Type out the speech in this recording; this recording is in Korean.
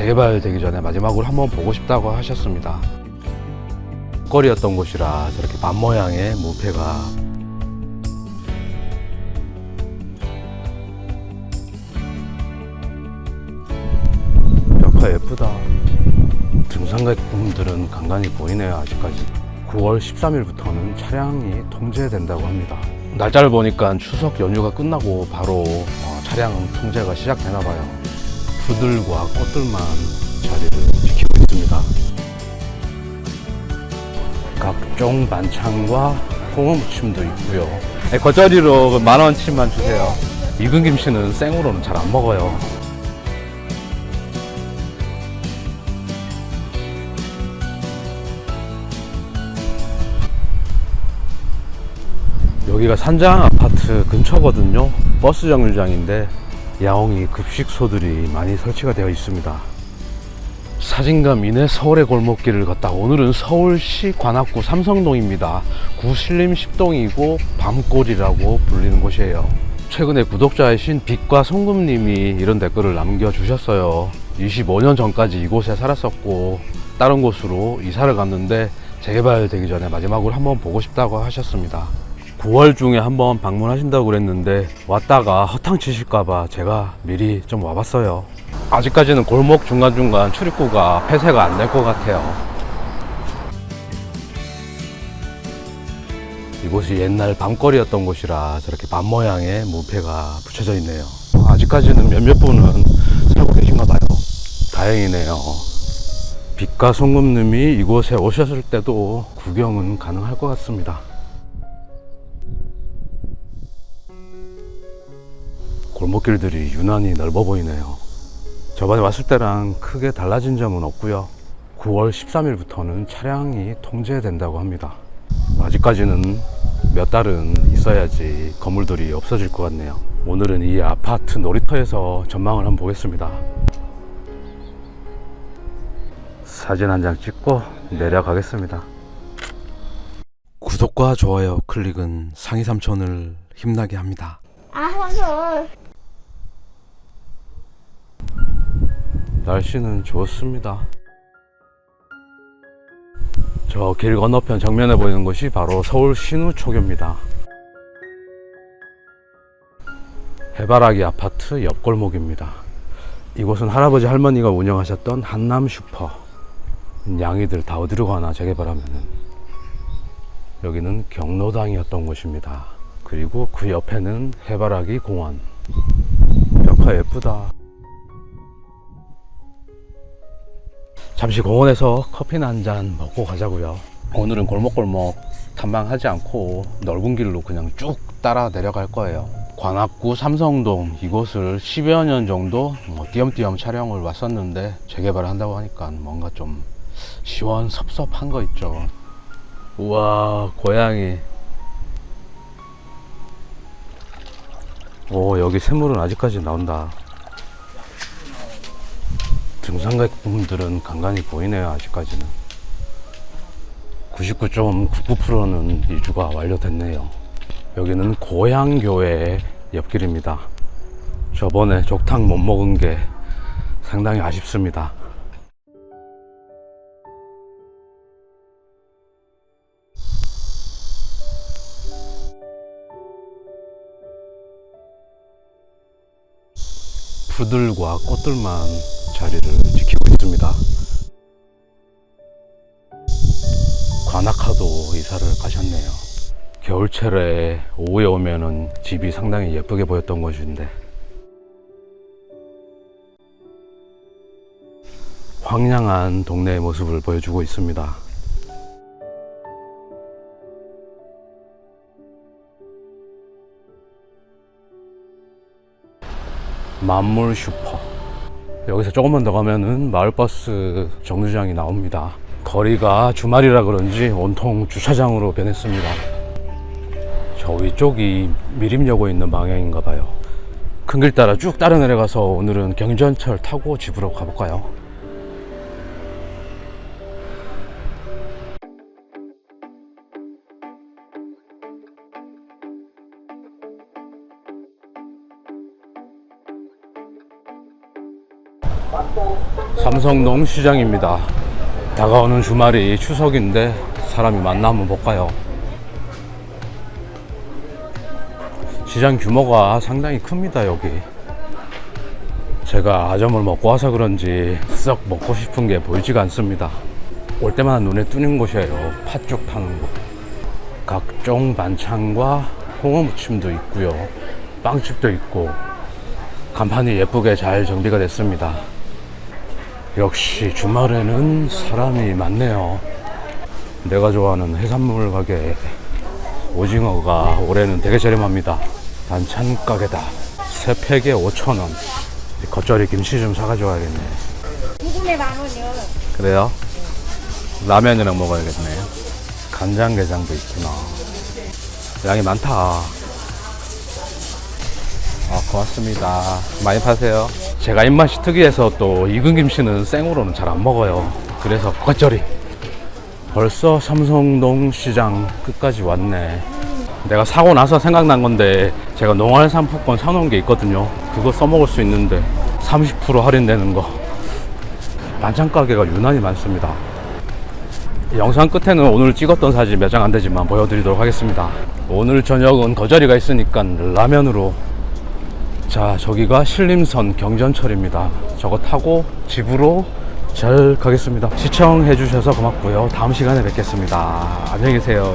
재개발되기 전에 마지막으로 한번 보고 싶다고 하셨습니다. 거리였던 곳이라 저렇게 반 모양의 무패가 벽화 예쁘다. 등산객분들은 간간히 보이네요, 아직까지. 9월 13일부터는 차량이 통제된다고 합니다. 날짜를 보니까 추석 연휴가 끝나고 바로 어, 차량 통제가 시작되나 봐요. 풀들과 꽃들만 자리를 지키고 있습니다. 각종 반찬과 홍어 무침도 있고요. 네, 겉절이로 만 원치만 주세요. 익은 김치는 생으로는 잘 안 먹어요. 여기가 산장 아파트 근처거든요. 버스 정류장인데 야옹이 급식소들이 많이 설치가 되어 있습니다. 사진감 이내 서울의 골목길을 걷다 오늘은 서울시 관악구 삼성동입니다. 구신림 10동이고 밤골이라고 불리는 곳이에요. 최근에 구독자이신 빛과 송금님이 이런 댓글을 남겨주셨어요. 25년 전까지 이곳에 살았었고 다른 곳으로 이사를 갔는데 재개발되기 전에 마지막으로 한번 보고 싶다고 하셨습니다. 9월 중에 한번 방문하신다고 그랬는데 왔다가 허탕 치실까봐 제가 미리 좀 와봤어요. 아직까지는 골목 중간중간 출입구가 폐쇄가 안 될 것 같아요. 이곳이 옛날 밤거리였던 곳이라 저렇게 밤 모양의 무패가 붙여져 있네요. 아직까지는 몇몇 분은 살고 계신가 봐요. 다행이네요. 빛과 송금님이 이곳에 오셨을 때도 구경은 가능할 것 같습니다. 골목길들이 유난히 넓어 보이네요. 저번에 왔을 때랑 크게 달라진 점은 없고요. 9월 13일부터는 차량이 통제된다고 합니다. 아직까지는 몇 달은 있어야지 건물들이 없어질 것 같네요. 오늘은 이 아파트 놀이터에서 전망을 한번 보겠습니다. 사진 한 장 찍고 내려가겠습니다. 구독과 좋아요 클릭은 상위 삼촌을 힘나게 합니다. 아, 삼촌. 날씨는 좋습니다. 저 길 건너편 정면에 보이는 곳이 바로 서울 신우초교입니다. 해바라기 아파트 옆골목입니다. 이곳은 할아버지 할머니가 운영하셨던 한남 슈퍼. 양이들 다 어디로 가나 재개발하면은. 여기는 경로당이었던 곳입니다. 그리고 그 옆에는 해바라기 공원. 벽화 예쁘다. 잠시 공원에서 커피나 한 잔 먹고 가자고요. 오늘은 골목골목 탐방하지 않고 넓은 길로 그냥 쭉 따라 내려갈 거예요. 관악구 삼성동 이곳을 10여 년 정도 뭐 띄엄띄엄 촬영을 왔었는데 재개발을 한다고 하니까 뭔가 좀 시원 섭섭한 거 있죠. 우와 고양이. 오 여기 샘물은 아직까지 나온다. 등산객분들은 간간히 보이네요 아직까지는. 99.99%는 이주가 완료됐네요. 여기는 고향교회 옆길입니다. 저번에 족탕 못 먹은 게 상당히 아쉽습니다. 풀들과 꽃들만 자리를 지키고 있습니다. 관악하도 이사를 가셨네요. 겨울철에 오후에 오면은 집이 상당히 예쁘게 보였던 곳인데 황량한 동네의 모습을 보여주고 있습니다. 만물 슈퍼 여기서 조금만 더 가면은 마을버스 정류장이 나옵니다. 거리가 주말이라 그런지 온통 주차장으로 변했습니다. 저 위쪽이 미림여고 있는 방향인가 봐요. 큰 길 따라 쭉 따라 내려가서 오늘은 경전철 타고 집으로 가볼까요? 삼성동 시장입니다. 다가오는 주말이 추석인데 사람이 많나 한번 볼까요? 시장 규모가 상당히 큽니다, 여기. 제가 아점을 먹고 와서 그런지 썩 먹고 싶은 게 보이지가 않습니다. 올 때마다 눈에 띄는 곳이에요. 팥죽 파는 곳. 각종 반찬과 홍어 무침도 있고요. 빵집도 있고 간판이 예쁘게 잘 정비가 됐습니다. 역시 주말에는 사람이 많네요. 내가 좋아하는 해산물 가게 오징어가 올해는 되게 저렴합니다. 반찬 가게다. 세 팩에 5,000원. 겉절이 김치 좀 사가지고 와야겠네. 소금에 만 원이요. 그래요? 라면이랑 먹어야겠네요. 간장게장도 있구나. 양이 많다. 아, 고맙습니다. 많이 파세요. 제가 입맛이 특이해서 또 익은 김치는 생으로는 잘 안 먹어요. 그래서 겉절이. 벌써 삼성동 시장 끝까지 왔네. 내가 사고 나서 생각난 건데 제가 농활 상품권 사놓은 게 있거든요. 그거 써먹을 수 있는데 30% 할인되는 거. 반찬 가게가 유난히 많습니다. 영상 끝에는 오늘 찍었던 사진 몇 장 안 되지만 보여드리도록 하겠습니다. 오늘 저녁은 거저리가 있으니까 라면으로. 자, 저기가 신림선 경전철입니다. 저거 타고 집으로 잘 가겠습니다. 시청해 주셔서 고맙고요. 다음 시간에 뵙겠습니다. 안녕히 계세요.